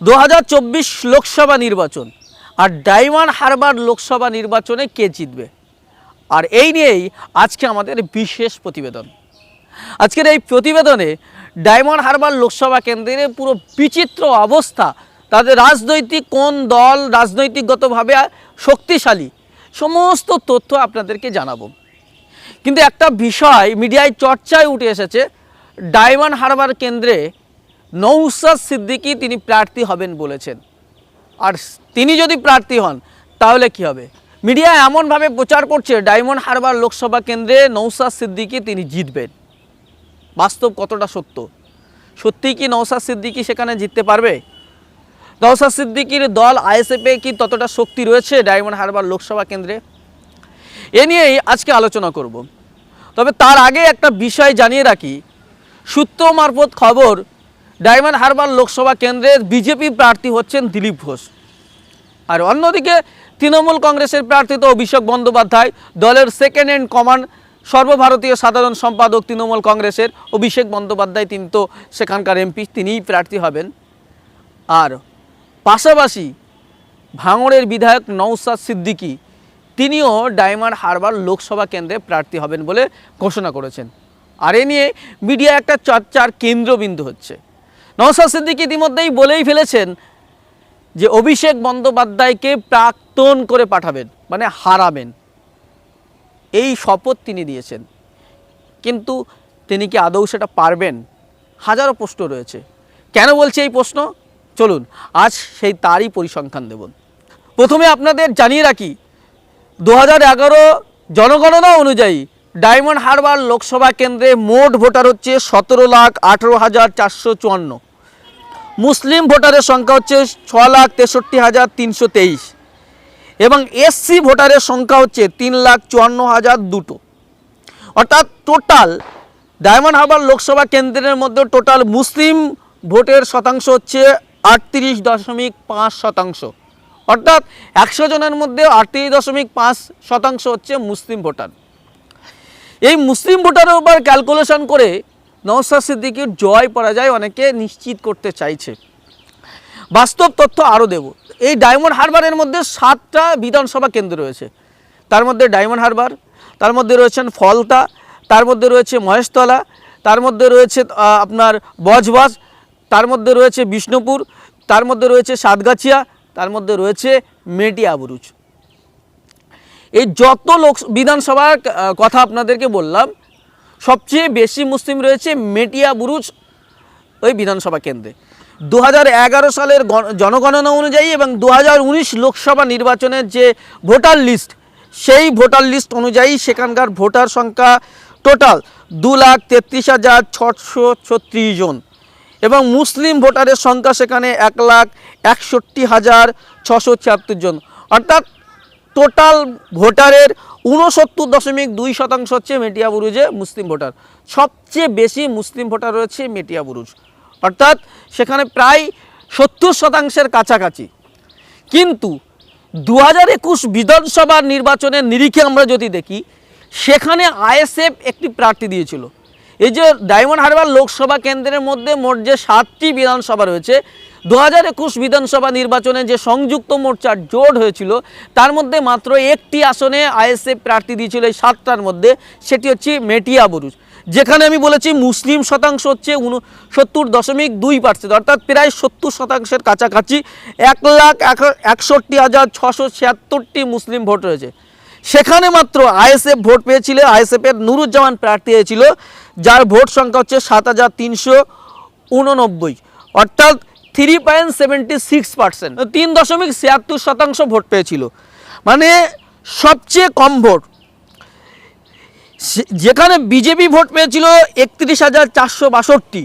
দু হাজার চব্বিশ লোকসভা নির্বাচন আর ডায়মন্ড হারবার লোকসভা নির্বাচনে কে জিতবে? আর এই নিয়েই আজকে আমাদের বিশেষ প্রতিবেদন। আজকের এই প্রতিবেদনে ডায়মন্ড হারবার লোকসভা কেন্দ্রের পুরো বিচিত্র অবস্থা, তাদের রাজনৈতিক কোন দল রাজনৈতিকগতভাবে শক্তিশালী, সমস্ত তথ্য আপনাদেরকে জানাব। কিন্তু একটা বিষয় মিডিয়ায় চর্চায় উঠে এসেছে ডায়মন্ড হারবার কেন্দ্রে নৌসাদ সিদ্দিকী তিনি প্রার্থী হবেন বলেছেন। আর তিনি যদি প্রার্থী হন, তাহলে কি হবে? মিডিয়া এমনভাবে প্রচার করছে, ডায়মন্ড হারবার লোকসভা কেন্দ্রে নৌসাদ সিদ্দিকী তিনি জিতবেন। বাস্তব কতটা সত্য? সত্যিই কি নৌসাদ সিদ্দিকি সেখানে জিততে পারবে? নৌসাদ সিদ্দিকির দল আইএসএফে কি ততটা শক্তি রয়েছে ডায়মন্ড হারবার লোকসভা কেন্দ্রে? এ নিয়েই আজকে আলোচনা করব। তবে তার আগে একটা বিষয় জানিয়ে রাখি। সূত্র মারফত খবর ডায়মন্ড হারবার লোকসভা কেন্দ্রের বিজেপি প্রার্থী হচ্ছেন দিলীপ ঘোষ। আর অন্যদিকে তৃণমূল কংগ্রেসের প্রার্থী তো অভিষেক বন্দ্যোপাধ্যায়, দলের সেকেন্ড হ্যান্ড কমান্ড সর্বভারতীয় সাধারণ সম্পাদক তৃণমূল কংগ্রেসের অভিষেক বন্দ্যোপাধ্যায়, তিনি তো সেখানকার এমপি, তিনিই প্রার্থী হবেন। আর পাশাপাশি ভাঙড়ের বিধায়ক নৌসাদ সিদ্দিকী, তিনিও ডায়মন্ড হারবার লোকসভা কেন্দ্রে প্রার্থী হবেন বলে ঘোষণা করেছেন। আর এ নিয়ে মিডিয়া একটা চর্চার কেন্দ্রবিন্দু হচ্ছে। নৌসাদ সিদ্দিকী ইতিমধ্যেই বলেই ফেলেছেন যে অভিষেক বন্দ্যোপাধ্যায়কে প্রাক্তন করে পাঠাবেন মানে হারাবেন। এই শপথ তিনি দিয়েছেন। কিন্তু তিনি কি আদৌ সেটা পারবেন? হাজারো প্রশ্ন রয়েছে। কেন বলছে এই প্রশ্ন? চলুন, আজ সেই তারই পরিসংখ্যান দেব। প্রথমে আপনাদের জানিয়ে রাখি, দু হাজার এগারো জনগণনা অনুযায়ী ডায়মন্ড হারবার লোকসভা কেন্দ্রে মোট ভোটার হচ্ছে সতেরো লাখ আঠেরো হাজার চারশো চুয়ান্ন। মুসলিম ভোটারের সংখ্যা হচ্ছে ছ লাখ তেষট্টি হাজার তিনশো তেইশ। এবং এসসি ভোটারের সংখ্যা হচ্ছে তিন লাখ চুয়ান্ন হাজার দুটো। অর্থাৎ টোটাল ডায়মন্ড হারবার লোকসভা কেন্দ্রের মধ্যে টোটাল মুসলিম ভোটের শতাংশ হচ্ছে আটত্রিশ দশমিক পাঁচ শতাংশ। অর্থাৎ একশো জনের মধ্যে আটত্রিশ দশমিক পাঁচ শতাংশ হচ্ছে মুসলিম ভোটার। এই মুসলিম ভোটারের উপর ক্যালকুলেশন করে নওসাদ সিদ্দিকির জয় পরাজয় অনেকে নিশ্চিত করতে চাইছে। বাস্তব তথ্য আরও দেব। এই ডায়মন্ড হারবারের মধ্যে সাতটা বিধানসভা কেন্দ্র রয়েছে। তার মধ্যে ডায়মন্ড হারবার, তার মধ্যে রয়েছেন ফলতা, তার মধ্যে রয়েছে মহেশতলা, তার মধ্যে রয়েছে আপনার বজবাস তার মধ্যে রয়েছে বিষ্ণুপুর, তার মধ্যে রয়েছে সাতগাছিয়া, তার মধ্যে রয়েছে মেটিয়াবুরুজ এই যত লোক বিধানসভার কথা আপনাদেরকে বললাম, সবচেয়ে বেশি মুসলিম রয়েছে মেটিয়া বুরুজ ওই বিধানসভা কেন্দ্রে। দু হাজার এগারো সালের গণ- জনগণনা অনুযায়ী এবং দু হাজার উনিশ লোকসভা নির্বাচনের যে ভোটার লিস্ট, সেই ভোটার লিস্ট অনুযায়ী সেখানকার ভোটার সংখ্যা টোটাল দু লাখ তেত্রিশ হাজার ছশো ছত্রিশ জন এবং মুসলিম ভোটারের সংখ্যা সেখানে এক লাখ একষট্টি হাজার ছশো ছিয়াত্তর জন। অর্থাৎ টোটাল ভোটারের উনসত্তর দশমিক দুই শতাংশ হচ্ছে মেটিয়া বুরুজে মুসলিম ভোটার। সবচেয়ে বেশি মুসলিম ভোটার রয়েছে মেটিয়া বুরুজ। অর্থাৎ সেখানে প্রায় সত্তর শতাংশের কাছাকাছি। কিন্তু দু হাজার একুশ বিধানসভা নির্বাচনের নিরিখে আমরা যদি দেখি, সেখানে আইএসএফ একটি প্রার্থী দিয়েছিল। এই যে ডায়মন্ড হারবার লোকসভা কেন্দ্রের মধ্যে মোট যে সাতটি বিধানসভা রয়েছে দু হাজার একুশ বিধানসভা নির্বাচনে যে সংযুক্ত মোর্চার জোট হয়েছিল, তার মধ্যে মাত্র একটি আসনে আইএসএফ প্রার্থী দিয়েছিল এই সাতটার মধ্যে, সেটি হচ্ছে মেটিয়া বুরুজ। যেখানে আমি বলেছি মুসলিম শতাংশ হচ্ছে উনসত্তর দশমিক দুই পার্সেন্ট, অর্থাৎ প্রায় সত্তর শতাংশের কাছাকাছি এক লাখ এক- একষট্টি হাজার ছশো ছিয়াত্তরটি মুসলিম ভোট রয়েছে। সেখানে মাত্র আইএসএফ ভোট পেয়েছিল, আইএসএফের নুরুজ্জামান প্রার্থী হয়েছিল, যার ভোট সংখ্যা হচ্ছে সাত হাজার তিনশো উননব্বই। অর্থাৎ three point seventy six percent তিন দশমিক ছিয়াত্তর শতাংশ ভোট পেয়েছিল। মানে সবচেয়ে কম ভোট। যেখানে বিজেপি ভোট পেয়েছিল একত্রিশ হাজার চারশো বাষট্টি।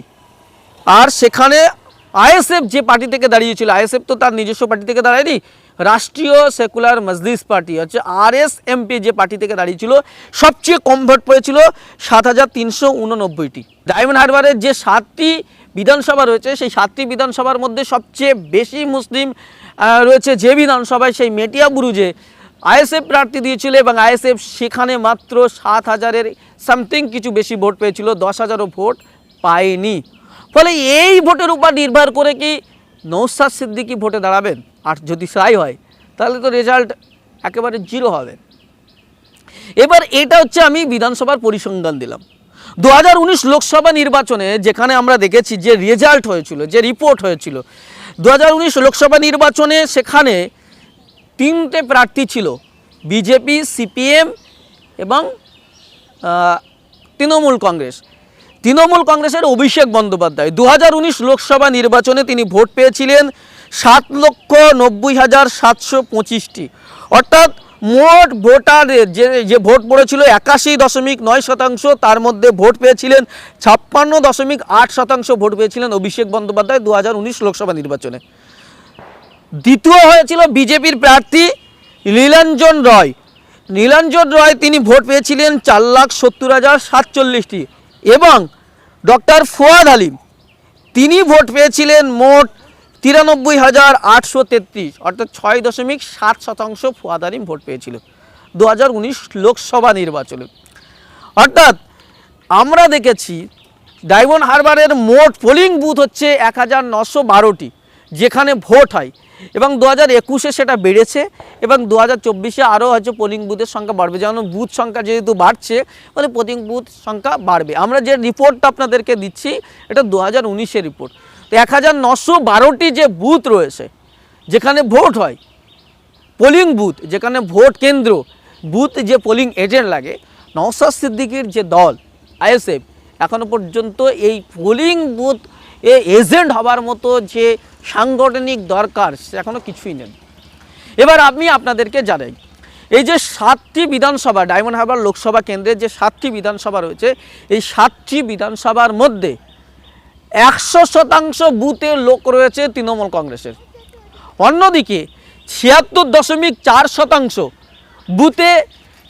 আর সেখানে আইএসএফ যে পার্টি থেকে দাঁড়িয়েছিল, আইএসএফ তো তার নিজস্ব পার্টি থেকে দাঁড়ায়নি, রাষ্ট্রীয় সেকুলার মজলিস পার্টি, হচ্ছে আর এস এমপি যে পার্টি থেকে দাঁড়িয়েছিল, সবচেয়ে কম ভোট পেয়েছিল সাত হাজার তিনশো উননব্বইটি। ডায়মন্ড হারবারের যে সাতটি বিধানসভা রয়েছে, সেই সাতটি বিধানসভার মধ্যে সবচেয়ে বেশি মুসলিম রয়েছে যে বিধানসভায় সেই মেটিয়া বুরুজে আইএসএফ প্রার্থী দিয়েছিল এবং আইএসএফ সেখানে মাত্র সাত হাজারের সামথিং কিছু বেশি ভোট পেয়েছিল, দশ হাজারও ভোট পায়নি। ফলে এই ভোটের উপর নির্ভর করে কি নৌসাদ সিদ্দিকি ভোটে দাঁড়াবেন? আর যদি তাই হয়, তাহলে তো রেজাল্ট একেবারে জিরো হবে। এবার এটা হচ্ছে আমি বিধানসভার পরিসংখ্যান দিলাম। দু হাজার উনিশ লোকসভা নির্বাচনে যেখানে আমরা দেখেছি যে রেজাল্ট হয়েছিল, যে রিপোর্ট হয়েছিল, দু হাজার উনিশ লোকসভা নির্বাচনে সেখানে তিনটে প্রার্থী ছিল বিজেপি সিপিএম এবং তৃণমূল কংগ্রেস। তৃণমূল কংগ্রেসের অভিষেক বন্দ্যোপাধ্যায়, দু হাজার উনিশ লোকসভা নির্বাচনে তিনি ভোট পেয়েছিলেন সাত লক্ষ নব্বই হাজার সাতশো পঁচিশটি। অর্থাৎ মোট ভোটারের যে যে ভোট পড়েছিল একাশি দশমিক নয় শতাংশ, তার মধ্যে ভোট পেয়েছিলেন ছাপ্পান্ন দশমিক আট শতাংশ ভোট পেয়েছিলেন অভিষেক বন্দ্যোপাধ্যায় দু হাজার উনিশ লোকসভা নির্বাচনে। দ্বিতীয় হয়েছিল বিজেপির প্রার্থী নীলাঞ্জন রয়। নীলাঞ্জন রয় তিনি ভোট পেয়েছিলেন চার লাখ সত্তর হাজার সাতচল্লিশটি এবং ডক্টর ফুয়াদ আলিম, তিনি ভোট পেয়েছিলেন মোট তিরানব্বই হাজার আটশো তেত্রিশ, অর্থাৎ ছয় দশমিক সাত শতাংশ ফুয়াদ আলিম ভোট পেয়েছিল দু হাজার উনিশ লোকসভা নির্বাচনে। অর্থাৎ আমরা দেখেছি ডায়মন্ড হারবারের মোট পোলিং বুথ হচ্ছে এক হাজার নশো বারোটি, যেখানে ভোট হয় এবং দু হাজার একুশে সেটা বেড়েছে এবং দু হাজার চব্বিশে আরও হয়তো পোলিং বুথের সংখ্যা বাড়বে। যেমন বুথ সংখ্যা যেহেতু বাড়ছে মানে পোলিং বুথ সংখ্যা বাড়বে। আমরা যে রিপোর্টটা আপনাদেরকে দিচ্ছি, এটা দু হাজার উনিশের রিপোর্ট তো এক হাজার নশো বারোটি যে বুথ রয়েছে, যেখানে ভোট হয় পোলিং বুথ যেখানে ভোট কেন্দ্র বুথ যে পোলিং এজেন্ট লাগে নওসাদ সিদ্দিকির যে দল, আইএসএফ, এখনও পর্যন্ত এই পোলিং বুথ এ এজেন্ট হবার মতো যে সাংগঠনিক দরকার, সে এখনও কিছুই নেই। এবার আমি আপনাদেরকে জানাই, এই যে সাতটি বিধানসভা, ডায়মন্ড হারবার লোকসভা কেন্দ্রের যে সাতটি বিধানসভা রয়েছে, এই সাতটি বিধানসভার মধ্যে একশো শতাংশ বুথের লোক রয়েছে তৃণমূল কংগ্রেসের। অন্যদিকে ছিয়াত্তর দশমিক চার শতাংশ বুথে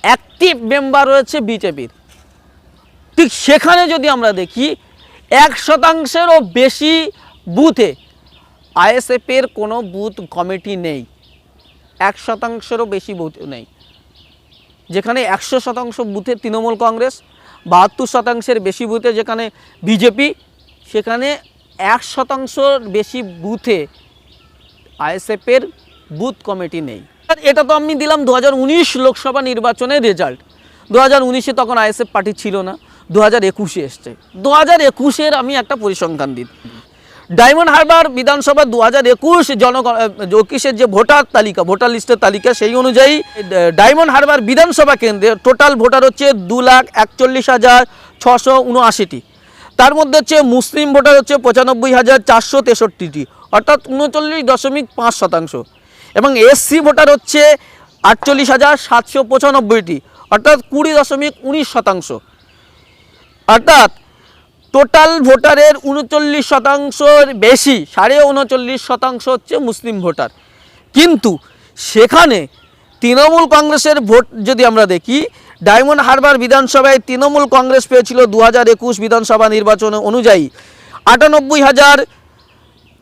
অ্যাক্টিভ মেম্বার রয়েছে বিজেপির। ঠিক সেখানে যদি আমরা দেখি, এক শতাংশেরও বেশি বুথে আইএসএফের কোনো বুথ কমিটি নেই। এক শতাংশেরও বেশি বুথ নেই। যেখানে একশো শতাংশ বুথে তৃণমূল কংগ্রেস, বাহাত্তর শতাংশের বেশি বুথে যেখানে বিজেপি সেখানে এক শতাংশর বেশি বুথে আইএসএফের বুথ কমিটি নেই। এটা তো আমি দিলাম দু হাজার উনিশ লোকসভা নির্বাচনের রেজাল্ট দু হাজার উনিশে তখন আইএসএফ পার্টি ছিল না, দু হাজার একুশে এসছে। দু হাজার একুশের আমি একটা পরিসংখ্যান দিই। ডায়মন্ড হারবার বিধানসভা দু হাজার একুশ জনগণ একুশের যে ভোটার তালিকা, ভোটার লিস্টের তালিকা সেই অনুযায়ী ডায়মন্ড হারবার বিধানসভা কেন্দ্রে টোটাল ভোটার হচ্ছে দু লাখ একচল্লিশ হাজার ছশো উনআশিটি। তার মধ্যে হচ্ছে মুসলিম ভোটার হচ্ছে পঁচানব্বই হাজার চারশো তেষট্টিটি, অর্থাৎ উনচল্লিশ দশমিক পাঁচ শতাংশ। এবং এসসি ভোটার হচ্ছে আটচল্লিশ হাজার সাতশো পঁচানব্বইটি, অর্থাৎ কুড়ি দশমিক উনিশ শতাংশ। অর্থাৎ টোটাল ভোটারের উনচল্লিশ শতাংশের বেশি, সাড়ে উনচল্লিশ শতাংশ হচ্ছে মুসলিম ভোটার। কিন্তু সেখানে তৃণমূল কংগ্রেসের ভোট যদি আমরা দেখি ডায়মন্ড হারবার বিধানসভায় তৃণমূল কংগ্রেস পেয়েছিল দু হাজার একুশ বিধানসভা নির্বাচন অনুযায়ী আটানব্বই হাজার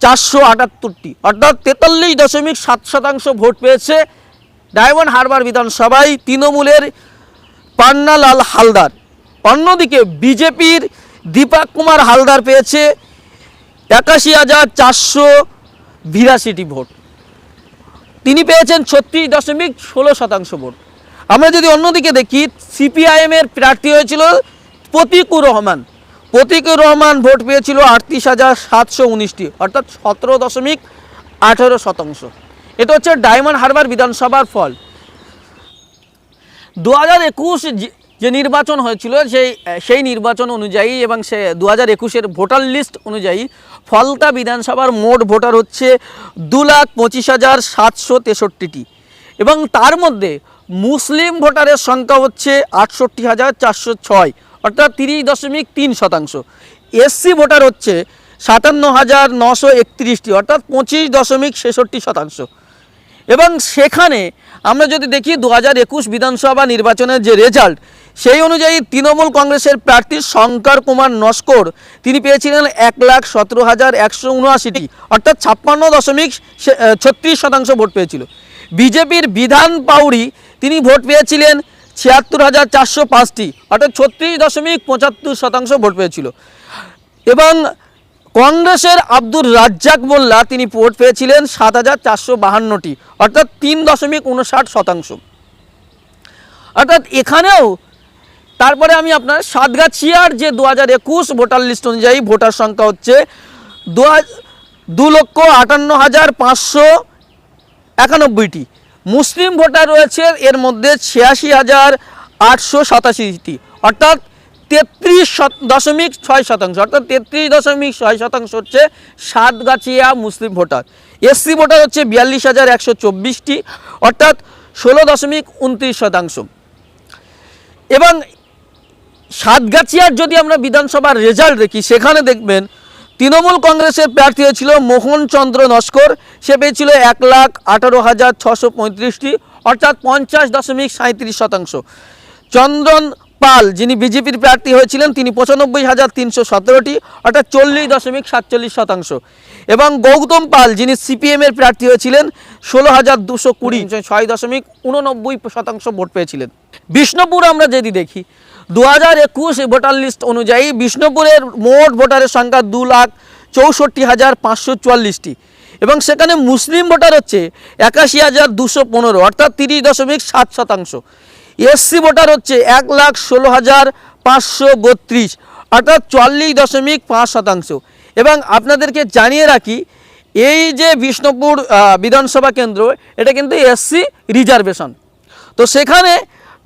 চারশো আটাত্তরটি, অর্থাৎ তেতাল্লিশ দশমিক সাত শতাংশ ভোট পেয়েছে ডায়মন্ড হারবার বিধানসভায় তৃণমূলের পান্নালাল হালদার। অন্যদিকে বিজেপির দীপক কুমার হালদার পেয়েছে একাশি হাজার চারশো বিরাশিটি ভোট। তিনি পেয়েছেন ছত্রিশ দশমিক ষোলো শতাংশ ভোট। আমরা যদি অন্যদিকে দেখি সিপিআইএমের প্রার্থী হয়েছিল প্রতিকুর রহমান। প্রতিকুর রহমান ভোট পেয়েছিল আটত্রিশ হাজার সাতশো উনিশটি, অর্থাৎ সতেরো দশমিক আঠেরো শতাংশ। এটা হচ্ছে ডায়মন্ড হারবার বিধানসভার ফল। দু হাজার একুশ যে নির্বাচন হয়েছিল, সেই সেই নির্বাচন অনুযায়ী এবং সে দু হাজার একুশের ভোটার লিস্ট অনুযায়ী ফলতা বিধানসভার মোট ভোটার হচ্ছে দু লাখ পঁচিশ হাজার সাতশো তেষট্টিটি। এবং তার মধ্যে মুসলিম ভোটারের সংখ্যা হচ্ছে আটষট্টি হাজার চারশো ছয়, অর্থাৎ তিরিশ দশমিক তিন শতাংশ। এসসি ভোটার হচ্ছে সাতান্ন হাজার নশো একত্রিশটি, অর্থাৎ পঁচিশ দশমিক ছেষট্টি শতাংশ। এবং সেখানে আমরা যদি দেখি দু হাজার একুশ বিধানসভা নির্বাচনের যে রেজাল্ট সেই অনুযায়ী তৃণমূল কংগ্রেসের প্রার্থী শঙ্কর কুমার নস্কর, তিনি পেয়েছিলেন এক লাখ সতেরো হাজার একশো উনআশিটি, অর্থাৎ ছাপ্পান্ন দশমিক ছত্রিশ শতাংশ ভোট পেয়েছিল। বিজেপির বিধান পাউরি তিনি ভোট পেয়েছিলেন ছিয়াত্তর হাজার চারশো পাঁচটি, অর্থাৎ ছত্রিশ দশমিক পঁচাত্তর শতাংশ ভোট পেয়েছিল। এবং কংগ্রেসের আব্দুর রাজ্জাক মোল্লা, তিনি ভোট পেয়েছিলেন সাত হাজার চারশো বাহান্নটি, অর্থাৎ তিন দশমিক উনষাট শতাংশ। অর্থাৎ এখানেও তারপরে আমি আপনার সাতগাছিয়ার যে দু হাজার একুশ ভোটার লিস্ট অনুযায়ী ভোটার সংখ্যা হচ্ছে দু দু লক্ষ আটান্ন হাজার পাঁচশো একানব্বইটি। মুসলিম ভোটার রয়েছে, এর মধ্যে ছিয়াশি হাজার আটশো সাতাশিটি অর্থাৎ তেত্রিশ দশমিক ছয় শতাংশ, অর্থাৎ তেত্রিশ দশমিক ছয় শতাংশ হচ্ছে সাতগাছিয়া মুসলিম ভোটার। এসসি ভোটার হচ্ছে বিয়াল্লিশ হাজার একশো চব্বিশটি, অর্থাৎ ষোলো দশমিক উনত্রিশ শতাংশ। এবং সাতগাছিয়ার যদি আমরা বিধানসভার রেজাল্ট দেখি, সেখানে দেখবেন তৃণমূল কংগ্রেসের প্রার্থী হয়েছিল মোহন চন্দ্র নস্কর। সে পেয়েছিল এক লাখ আঠারো হাজার ছশো পঁয়ত্রিশটি, অর্থাৎ পঞ্চাশ দশমিক সাঁত্রিশ শতাংশ। চন্দন পাল, যিনি বিজেপির প্রার্থী হয়েছিলেন, তিনি পঁচানব্বই হাজার তিনশো সতেরোটি, অর্থাৎ চল্লিশ দশমিক সাতচল্লিশ শতাংশ। এবং গৌতম পাল, যিনি সিপিএমের প্রার্থী হয়েছিলেন, ষোলো হাজার দুশো কুড়ি, ছয় দশমিক উননব্বই শতাংশ ভোট পেয়েছিলেন। বিষ্ণুপুর আমরা যদি দেখি দু হাজার একুশ ভোটার লিস্ট অনুযায়ী বিষ্ণুপুরের মোট ভোটারের সংখ্যা দু লাখ চৌষট্টি হাজার পাঁচশো চুয়াল্লিশটি এবং সেখানে মুসলিম ভোটার হচ্ছে একাশি হাজার দুশো পনেরো, অর্থাৎ তিরিশ দশমিক সাত শতাংশ। এসসি ভোটার হচ্ছে এক লাখ ষোলো হাজার পাঁচশো বত্রিশ, অর্থাৎ চুয়াল্লিশ দশমিক পাঁচ শতাংশ। এবং আপনাদেরকে জানিয়ে রাখি, এই যে বিষ্ণুপুর বিধানসভা কেন্দ্র, এটা কিন্তু এসসি রিজার্ভেশন। তো সেখানে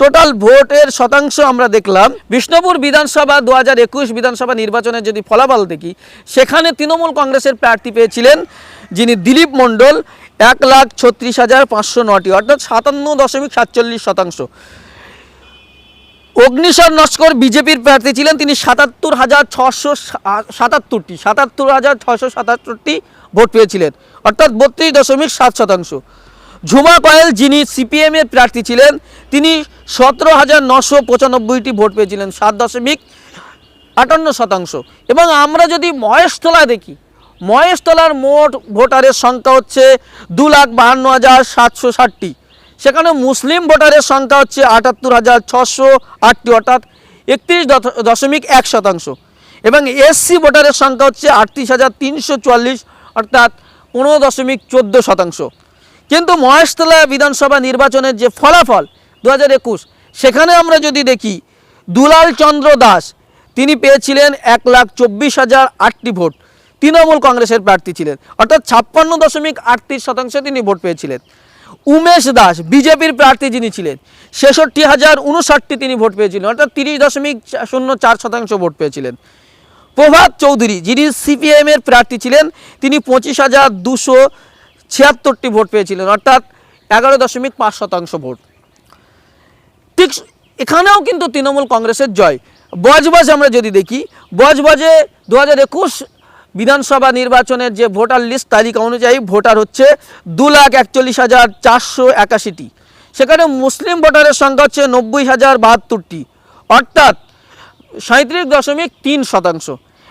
টোটাল ভোটের শতাংশ আমরা দেখলাম। বিষ্ণুপুর বিধানসভা দু হাজার একুশ বিধানসভা নির্বাচনের যদি ফলাফল দেখি, সেখানে তৃণমূল কংগ্রেসের প্রার্থী পেয়েছিলেন যিনি দিলীপ মণ্ডল, এক লাখ ছত্রিশ হাজার পাঁচশো নটি, অর্থাৎ সাতান্ন দশমিক সাতচল্লিশ শতাংশ। অগ্নিশর নস্কর বিজেপির প্রার্থী ছিলেন, তিনি সাতাত্তর হাজার ছশো সাতাত্তরটি, সাতাত্তর হাজার ছশো সাতাত্তরটি ভোট পেয়েছিলেন, অর্থাৎ বত্রিশ দশমিক সাত শতাংশ। ঝুমা কয়েল, যিনি সিপিএমের প্রার্থী ছিলেন, তিনি সতেরো হাজার নশো পঁচানব্বইটি ভোট পেয়েছিলেন, সাত দশমিক আটান্ন শতাংশ। এবং আমরা যদি মহেশতলা দেখি, মহেশতলার মোট ভোটারের সংখ্যা হচ্ছে দু লাখ বাহান্ন হাজার সাতশো ষাটটি। সেখানে মুসলিম ভোটারের সংখ্যা হচ্ছে আটাত্তর হাজার ছশো আটটি, অর্থাৎ একত্রিশ দশমিক এক শতাংশ। এবং এসসি ভোটারের সংখ্যা হচ্ছে আটত্রিশ হাজার তিনশো চুয়াল্লিশ, অর্থাৎ পনেরো দশমিক চোদ্দ শতাংশ। কিন্তু মহেশতলা বিধানসভা নির্বাচনের যে ফলাফল দু হাজার একুশ, সেখানে আমরা যদি দেখি, দুলাল চন্দ্র দাস, তিনি পেয়েছিলেন এক লাখ চব্বিশ হাজার আটটি ভোট। তৃণমূল কংগ্রেসের প্রার্থী ছিলেন। অর্থাৎ ছাপ্পান্ন দশমিক আটত্রিশ শতাংশ তিনি ভোট পেয়েছিলেন। উমেশ দাস, বিজেপির প্রার্থী যিনি ছিলেন, ছেষট্টি হাজার উনষাটটি তিনি ভোট পেয়েছিলেন। অর্থাৎ তিরিশ দশমিক শূন্য চার শতাংশ ভোট পেয়েছিলেন। প্রভাত চৌধুরী, যিনি সিপিএমের প্রার্থী ছিলেন, তিনি পঁচিশ হাজার দুশো ছিয়াত্তরটি ভোট পেয়েছিলেন, অর্থাৎ এগারো দশমিক পাঁচ শতাংশ ভোট। ঠিক এখানেও কিন্তু তৃণমূল কংগ্রেসের জয়। বজবজ আমরা যদি দেখি, বজবজে দু হাজার একুশ বিধানসভা নির্বাচনের যে ভোটার লিস্ট তালিকা অনুযায়ী ভোটার হচ্ছে দু লাখ একচল্লিশ হাজার চারশো একাশিটি। সেখানে মুসলিম ভোটারের সংখ্যা হচ্ছে নব্বই হাজার বাহাত্তরটি, অর্থাৎ সাঁত্রিশ দশমিক তিন শতাংশ।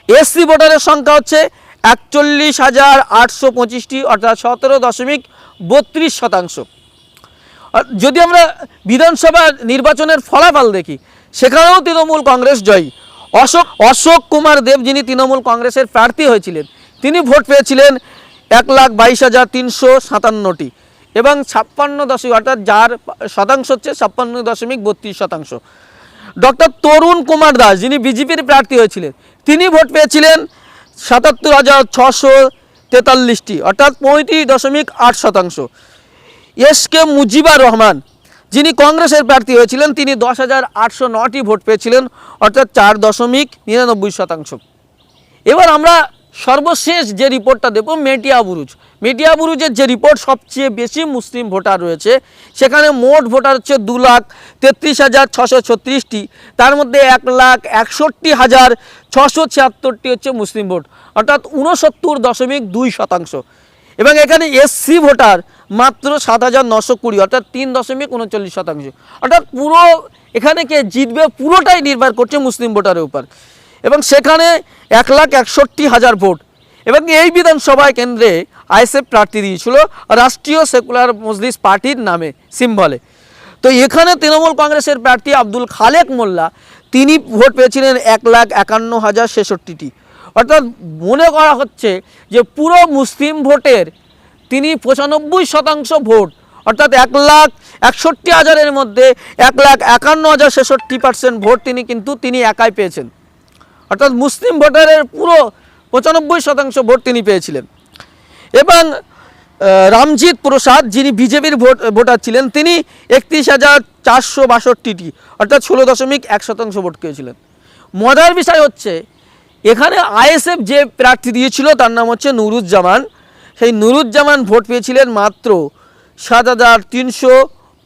এসসি ভোটারের সংখ্যা হচ্ছে একচল্লিশ হাজার আটশো পঁচিশটি, অর্থাৎ সতেরো দশমিক বত্রিশ শতাংশ। যদি আমরা বিধানসভা নির্বাচনের ফলাফল দেখি, সেখানেও তৃণমূল কংগ্রেস জয়ী। অশোক অশোক কুমার দেব যিনি তৃণমূল কংগ্রেসের প্রার্থী হয়েছিলেন, তিনি ভোট পেয়েছিলেন এক লাখ বাইশ হাজার তিনশো সাতান্নটি এবং ছাপ্পান্ন দশমিক, অর্থাৎ যার শতাংশ হচ্ছে ছাপ্পান্ন দশমিক বত্রিশ শতাংশ। ডক্টর তরুণ কুমার দাস যিনি বিজেপির প্রার্থী হয়েছিলেন, তিনি ভোট পেয়েছিলেন সাতাত্তর হাজার ছশো তেতাল্লিশটি, অর্থাৎ পঁয়ত্রিশ দশমিক আট শতাংশ। এস কে মুজিবা রহমান, যিনি কংগ্রেসের প্রার্থী হয়েছিলেন, তিনি দশ হাজার আটশো নটি ভোট পেয়েছিলেন, অর্থাৎ চার দশমিক নিরানব্বই শতাংশ। এবার আমরা সর্বশেষ যে রিপোর্টটা দেব, মেটিয়া বুরুজ। মেটিয়া বুরুজের যে রিপোর্ট সবচেয়ে বেশি মুসলিম ভোটার রয়েছে, সেখানে মোট ভোটার হচ্ছে দু লাখ তেত্রিশ হাজার ছশো ছত্রিশটি। তার মধ্যে এক লাখ একষট্টি হাজার ছশো ছিয়াত্তরটি হচ্ছে মুসলিম ভোট, অর্থাৎ উনসত্তর দশমিক দুই শতাংশ। এবং এখানে এসসি ভোটার মাত্র সাত হাজার নশো কুড়ি, অর্থাৎ তিন দশমিক উনচল্লিশ শতাংশ। অর্থাৎ পুরো এখানে কে জিতবে, পুরোটাই নির্ভর করছে মুসলিম ভোটারের উপর। এবং সেখানে এক লাখ একষট্টি হাজার ভোট। এবং এই বিধানসভায় কেন্দ্রে আইএসএফ প্রার্থী দিয়েছিল রাষ্ট্রীয় সেকুলার মজলিস পার্টির নামে, সিম্বলে। তো এখানে তৃণমূল কংগ্রেসের প্রার্থী আব্দুল খালেক মোল্লা, তিনি ভোট পেয়েছিলেন এক লাখ একান্ন হাজার ছেষট্টিটি। অর্থাৎ মনে করা হচ্ছে যে পুরো মুসলিম ভোটের তিনি পঁচানব্বই শতাংশ ভোট, অর্থাৎ এক লাখ একষট্টি হাজারের মধ্যে এক লাখ একান্ন হাজার ছেষট্টি পার্সেন্ট ভোট তিনি কিন্তু, তিনি একাই পেয়েছেন। অর্থাৎ মুসলিম ভোটারের পুরো পঁচানব্বই শতাংশ ভোট তিনি পেয়েছিলেন। এবং রামজিৎ প্রসাদ যিনি বিজেপির ভোট, ভোটার ছিলেন, তিনি একত্রিশ হাজার চারশো বাষট্টিটি, অর্থাৎ ষোলো দশমিক এক শতাংশ ভোট পেয়েছিলেন। মজার বিষয় হচ্ছে, এখানে আইএসএফ যে প্রার্থী দিয়েছিল, তার নাম হচ্ছে নুরুজ্জামান। সেই নুরুজ্জামান ভোট পেয়েছিলেন মাত্র সাত হাজার তিনশো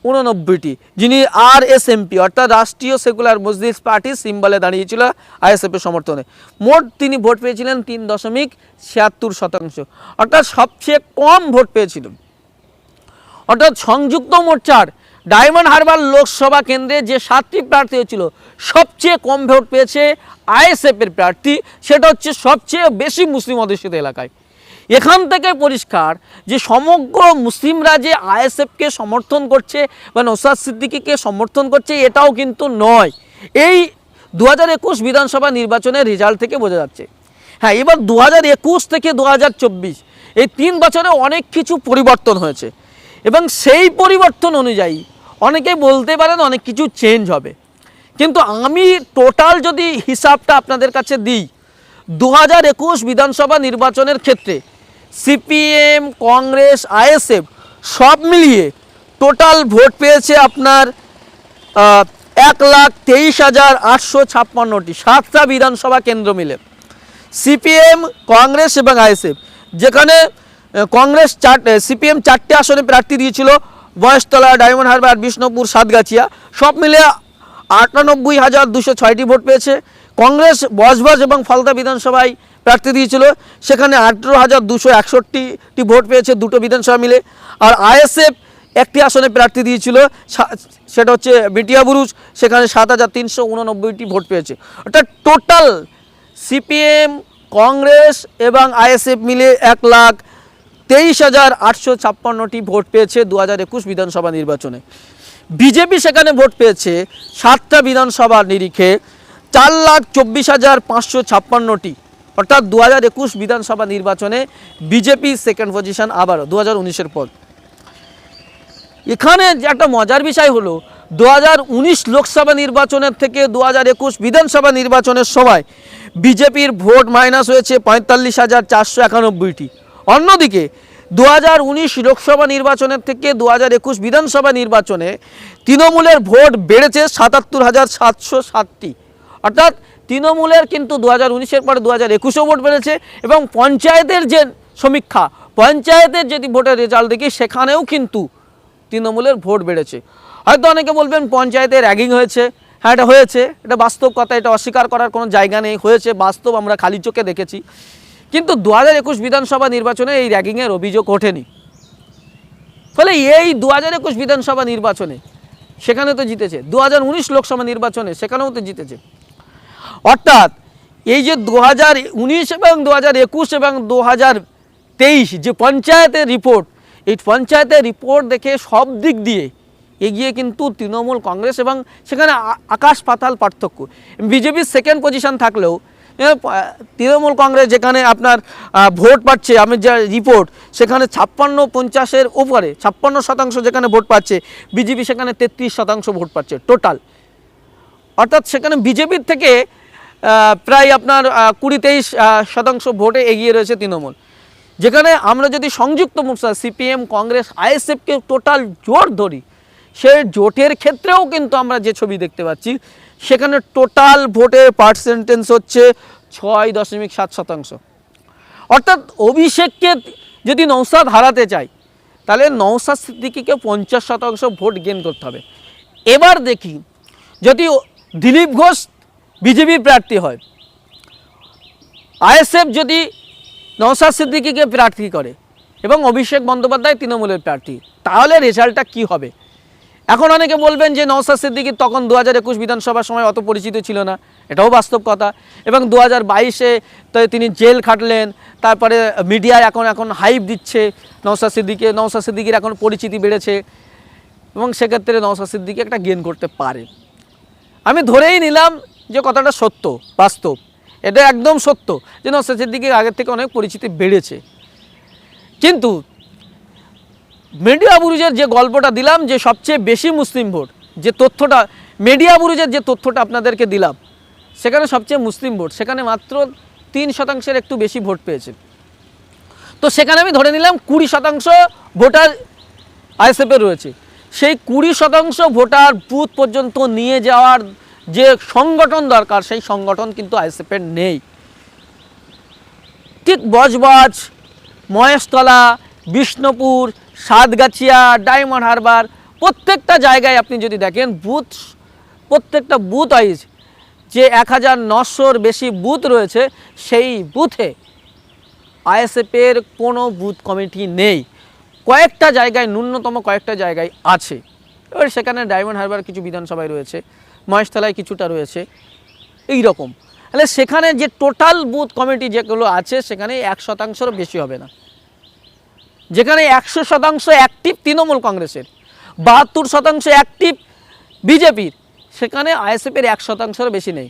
উননব্বইটি, যিনি আর এস এমপি অর্থাৎ রাষ্ট্রীয় সেকুলার মজলিস পার্টি সিম্বলে দাঁড়িয়েছিল আইএসএফের সমর্থনে। মোট তিনি ভোট পেয়েছিলেন তিন দশমিক ছিয়াত্তর শতাংশ, অর্থাৎ সবচেয়ে কম ভোট পেয়েছিল। অর্থাৎ সংযুক্ত মোর্চার ডায়মন্ড হারবার লোকসভা কেন্দ্রে যে সাতটি প্রার্থী হয়েছিল, সবচেয়ে কম ভোট পেয়েছে আইএসএফের প্রার্থী, সেটা হচ্ছে সবচেয়ে বেশি মুসলিম অধ্যুষিত এলাকায়। এখান থেকে পরিষ্কার যে সমগ্র মুসলিমরা যে আইএসএফকে সমর্থন করছে বা নৌসাদ সিদ্দিকিকে সমর্থন করছে, এটাও কিন্তু নয়। এই দু একুশ বিধানসভা নির্বাচনের রেজাল্ট থেকে বোঝা যাচ্ছে। হ্যাঁ এবার দু একুশ থেকে দু হাজার চব্বিশ, এই তিন বছরে অনেক কিছু পরিবর্তন হয়েছে এবং সেই পরিবর্তন অনুযায়ী অনেকে বলতে পারেন অনেক কিছু চেঞ্জ হবে। কিন্তু আমি টোটাল যদি হিসাবটা আপনাদের কাছে দিই দু হাজার একুশ বিধানসভা নির্বাচনের ক্ষেত্রে সিপিএম, কংগ্রেস, আইএসএফ সব মিলিয়ে টোটাল ভোট পেয়েছে আপনার এক লাখ তেইশ হাজার আটশো ছাপ্পান্নটি, সাতটা বিধানসভা কেন্দ্র মিলে। সিপিএম, কংগ্রেস এবং আইএসএফ, যেখানে কংগ্রেস চার সিপিএম চারটে আসনে প্রার্থী দিয়েছিল, বয়সতলা, ডায়মন্ড হারবার, বিষ্ণুপুর, সাতগাছিয়া, সব মিলে আটানব্বই হাজার দুশো ছয়টি ভোট পেয়েছে। কংগ্রেস, বজবজ এবং ফলতা বিধানসভায় প্রার্থী দিয়েছিল। সেখানে আঠেরো হাজার দুশো একষট্টিটি ভোট পেয়েছে দুটো বিধানসভা মিলে। আর আইএসএফ একটি আসনে প্রার্থী দিয়েছিল সেটা হচ্ছে বিটিয়া বুরুজ, সেখানে সাত হাজার তিনশো উননব্বইটি ভোট পেয়েছে। অর্থাৎ টোটাল সিপিএম, কংগ্রেস এবং আইএসএফ মিলে এক লাখ তেইশ হাজার আটশো ছাপ্পান্নটি ভোট পেয়েছে দু হাজার একুশ বিধানসভা নির্বাচনে। বিজেপি সেখানে ভোট পেয়েছে সাতটা বিধানসভার নিরিখে, চার লাখ চব্বিশ হাজার পাঁচশো ছাপ্পান্নটি। অর্থাৎ দু হাজার একুশ বিধানসভা নির্বাচনে বিজেপি সেকেন্ড পজিশন আবারও দু হাজার উনিশের পর। এখানে যে একটা মজার বিষয় হলো দু হাজার উনিশ লোকসভা নির্বাচনের থেকে দু হাজার একুশ বিধানসভা নির্বাচনের সময় বিজেপির ভোট মাইনাস হয়েছে পঁয়তাল্লিশ হাজার চারশো একানব্বইটি। অন্যদিকে দু হাজার উনিশ লোকসভা নির্বাচনের থেকে দু হাজার একুশ বিধানসভা নির্বাচনে তৃণমূলের ভোট বেড়েছে সাতাত্তর হাজার সাতশো সাতটি অর্থাৎ তৃণমূলের কিন্তু দু হাজার উনিশের পরে দু হাজার একুশেও ভোট বেড়েছে এবং পঞ্চায়েতের যে সমীক্ষা, পঞ্চায়েতের যদি ভোটের রেজাল্ট দেখি, সেখানেও কিন্তু তৃণমূলের ভোট বেড়েছে। হয়তো অনেকে বলবেন পঞ্চায়েতে র্যাগিং হয়েছে। হ্যাঁ এটা হয়েছে। এটা বাস্তব কথা, এটা অস্বীকার করার কোনো জায়গা নেই। হয়েছে, বাস্তব আমরা খালি চোখে দেখেছি। কিন্তু দু হাজার একুশ বিধানসভা নির্বাচনে এই র্যাগিংয়ের অভিযোগ ওঠেনি। ফলে এই দু হাজার একুশ বিধানসভা নির্বাচনে সেখানে তো জিতেছে। দু হাজার উনিশ লোকসভা নির্বাচনে সেখানেও তো জিতেছে। অর্থাৎ এই যে দু হাজার উনিশ এবং দু হাজার একুশ এবং দু হাজার তেইশ যে পঞ্চায়েতের রিপোর্ট, এই পঞ্চায়েতের রিপোর্ট দেখে সব দিক দিয়ে এগিয়ে কিন্তু তৃণমূল কংগ্রেস এবং সেখানে আকাশ পাতাল পার্থক্য। বিজেপির সেকেন্ড পজিশন থাকলেও তৃণমূল কংগ্রেস যেখানে আপনার ভোট পাচ্ছে, আমি যা রিপোর্ট সেখানে ছাপ্পান্ন পঞ্চাশের উপরে, ছাপ্পান্ন শতাংশ যেখানে ভোট পাচ্ছে, বিজেপি সেখানে তেত্রিশ শতাংশ ভোট পাচ্ছে টোটাল অর্থাৎ সেখানে বিজেপির থেকে প্রায় আপনার কুড়ি তেইশ শতাংশ ভোটে এগিয়ে রয়েছে তৃণমূল। যেখানে আমরা যদি সংযুক্ত মোর্চা, সিপিএম, কংগ্রেস আইএসএফকে টোটাল জোট ধরি সে জোটের ক্ষেত্রেও কিন্তু আমরা যে ছবি দেখতে পাচ্ছি, সেখানে টোটাল ভোটের পার্সেন্টেজ হচ্ছে ছয় দশমিক সাত শতাংশ। অর্থাৎ অভিষেককে যদি নৌসাদ হারাতে চাই তাহলে নৌসাদ সিদ্দিকিকে পঞ্চাশ শতাংশ ভোট গেন করতে হবে। এবার দেখি, যদি দিলীপ ঘোষ বিজেপি প্রার্থী হয়। আইএসএফ যদি নওসাদ সিদ্দিকিকে প্রার্থী করে এবং অভিষেক বন্দ্যোপাধ্যায় তৃণমূলের প্রার্থী, তাহলে রেজাল্টটা কি হবে? এখন অনেকে বলবেন যে নওসাদ সিদ্দিকি তখন দু হাজার একুশ বিধানসভার সময় অত পরিচিত ছিল না, এটাও বাস্তব কথা। এবং দু হাজার বাইশে তিনি জেল খাটলেন, তারপরে মিডিয়ায় এখন এখন হাইপ দিচ্ছে নওসাদ সিদ্দিকে নওসাদ সিদ্দিকির এখন পরিচিতি বেড়েছে এবং সেক্ষেত্রে নওসাদ সিদ্দিকি একটা গেন করতে পারে। আমি ধরেই নিলাম যে কথাটা সত্য, বাস্তব, এটা একদম সত্য যে নওসাদ সিদ্দিকির আগের থেকে অনেক পরিচিতি বেড়েছে। কিন্তু মিডিয়া বুরুজের যে গল্পটা দিলাম যে সবচেয়ে বেশি মুসলিম ভোট, যে তথ্যটা মিডিয়া বুরুজের যে তথ্যটা আপনাদেরকে দিলাম, সেখানে সবচেয়ে মুসলিম ভোট, সেখানে মাত্র তিন শতাংশের একটু বেশি ভোট পেয়েছে। তো সেখানে আমি ধরে নিলাম কুড়ি শতাংশ ভোটার আইএসএফের রয়েছে। সেই কুড়ি শতাংশ ভোটার বুথ পর্যন্ত নিয়ে যাওয়ার যে সংগঠন দরকার, সেই সংগঠন কিন্তু আইএসএফের নেই। ঠিক বজবজ, মহেশতলা, বিষ্ণুপুর, সাতগাছিয়া, ডায়মন্ড হারবার, প্রত্যেকটা জায়গায় আপনি যদি দেখেন বুথ, প্রত্যেকটা বুথ ওয়াইজ যে এক হাজার নশোর বেশি বুথ রয়েছে, সেই বুথে আইএসএফের কোনো বুথ কমিটি নেই। কয়েকটা জায়গায়, ন্যূনতম কয়েকটা জায়গায় আছে। এবার সেখানে ডায়মন্ড হারবার কিছু বিধানসভায় রয়েছে। মহেশতলায় কিছুটা রয়েছে এই রকম তাহলে সেখানে যে টোটাল বুথ কমিটি যেগুলো আছে, সেখানে এক শতাংশেরও বেশি হবে না। যেখানে একশো শতাংশ অ্যাক্টিভ তৃণমূল কংগ্রেসের, বাহাত্তর শতাংশ অ্যাক্টিভ বিজেপির, সেখানে আইএসএফের এক শতাংশেরও বেশি নেই।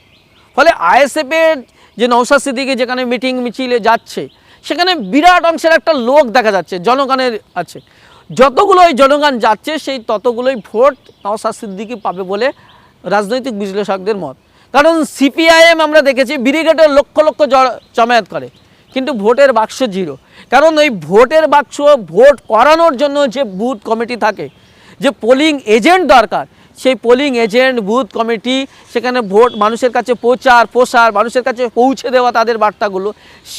ফলে আইএসএফের যে নৌসাদ সিদ্দিকি যেখানে মিটিং মিছিলে যাচ্ছে, সেখানে বিরাট অংশের একটা লোক দেখা যাচ্ছে, জনগণের আছে। যতগুলোই জনগণ যাচ্ছে, সেই ততগুলোই ভোট নওসাদ সিদ্দিকি পাবে বলে রাজনৈতিক বিশ্লেষকদের মত। কারণ সিপিআইএম আমরা দেখেছি ব্রিগেডের লক্ষ লক্ষ জমায়েত করে, কিন্তু ভোটের বাক্স জিরো। কারণ ওই ভোটের বাক্স ভোট করানোর জন্য যে বুথ কমিটি থাকে, যে পোলিং এজেন্ট দরকার, সেই পোলিং এজেন্ট বুথ কমিটি, সেখানে ভোট মানুষের কাছে প্রচার, প্রসার, মানুষের কাছে পৌঁছে দেওয়া তাদের বার্তাগুলো,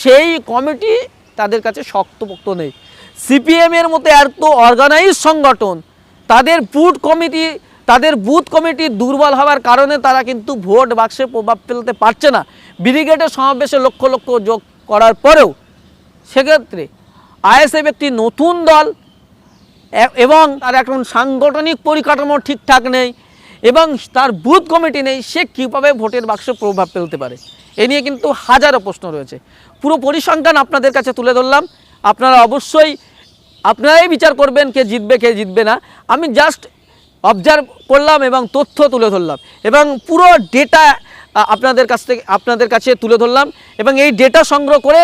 সেই কমিটি তাদের কাছে শক্তপোক্ত নেই। সিপিএমের মতো এত অর্গানাইজ সংগঠন, তাদের বুথ কমিটি তাদের বুথ কমিটি দুর্বল হওয়ার কারণে তারা কিন্তু ভোট বাক্সে প্রভাব ফেলতে পারছে না। ব্রিগেডের সমাবেশে লক্ষ লক্ষ যোগ করার পরেও সেক্ষেত্রে আইএসএফ একটি নতুন দল এবং তার এখন সাংগঠনিক পরিকাঠামো ঠিকঠাক নেই এবং তার বুথ কমিটি নেই, সে কীভাবে ভোটের বাক্সে প্রভাব ফেলতে পারে? এ নিয়ে কিন্তু হাজারো প্রশ্ন রয়েছে। পুরো পরিসংখ্যান আপনাদের কাছে তুলে ধরলাম। আপনারা অবশ্যই, আপনারাই বিচার করবেন কে জিতবে কে জিতবে না। আমি জাস্ট অবজার্ভ করলাম এবং তথ্য তুলে ধরলাম এবং পুরো ডেটা আপনাদের কাছ থেকে, আপনাদের কাছে তুলে ধরলাম এবং এই ডেটা সংগ্রহ করে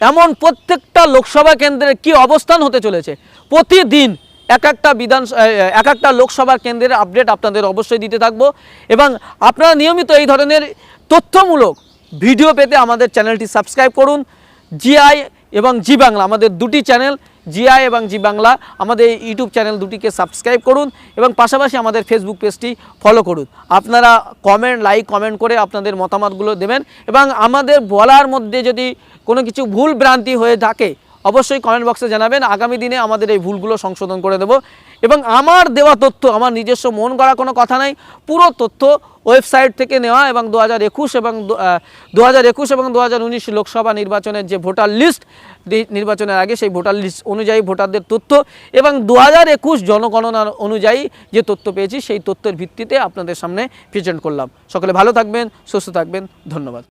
এমন প্রত্যেকটা লোকসভা কেন্দ্রের কি অবস্থান হতে চলেছে। প্রতিদিন এক একটা বিধান এক একটা লোকসভা কেন্দ্রের আপডেট আপনাদের অবশ্যই দিতে থাকব এবং আপনারা নিয়মিত এই ধরনের তথ্যমূলক ভিডিও পেতে আমাদের চ্যানেলটি সাবস্ক্রাইব করুন। জিআই এবং জি বাংলা, আমাদের দুটি চ্যানেল জিআই এবং জি বাংলা আমাদের এই ইউটিউব চ্যানেল দুটিকে সাবস্ক্রাইব করুন এবং পাশাপাশি আমাদের ফেসবুক পেজটি ফলো করুন। আপনারা কমেন্ট লাইক কমেন্ট করে আপনাদের মতামতগুলো দেবেন এবং আমাদের বলার মধ্যে যদি কোনো কিছু ভুল ভ্রান্তি হয়ে থাকে, অবশ্যই কমেন্ট বক্সে জানাবেন। আগামী দিনে আমাদের এই ভুলগুলো সংশোধন করে দেব। এবং আমার দেওয়া তথ্য, আমার নিজস্ব মন করা কোনো কথা নাই, পুরো তথ্য ওয়েবসাইট থেকে নেওয়া এবং দু হাজার একুশ এবং দু হাজার একুশ এবং দু হাজার উনিশ লোকসভা নির্বাচনের যে ভোটার লিস্ট নির্বাচনের আগে সেই ভোটার লিস্ট অনুযায়ী ভোটারদের তথ্য এবং দু হাজার একুশ জনগণনার অনুযায়ী যে তথ্য পেয়েছি, সেই তথ্যের ভিত্তিতে আপনাদের সামনে প্রেজেন্ট করলাম। সকলে ভালো থাকবেন, সুস্থ থাকবেন, ধন্যবাদ।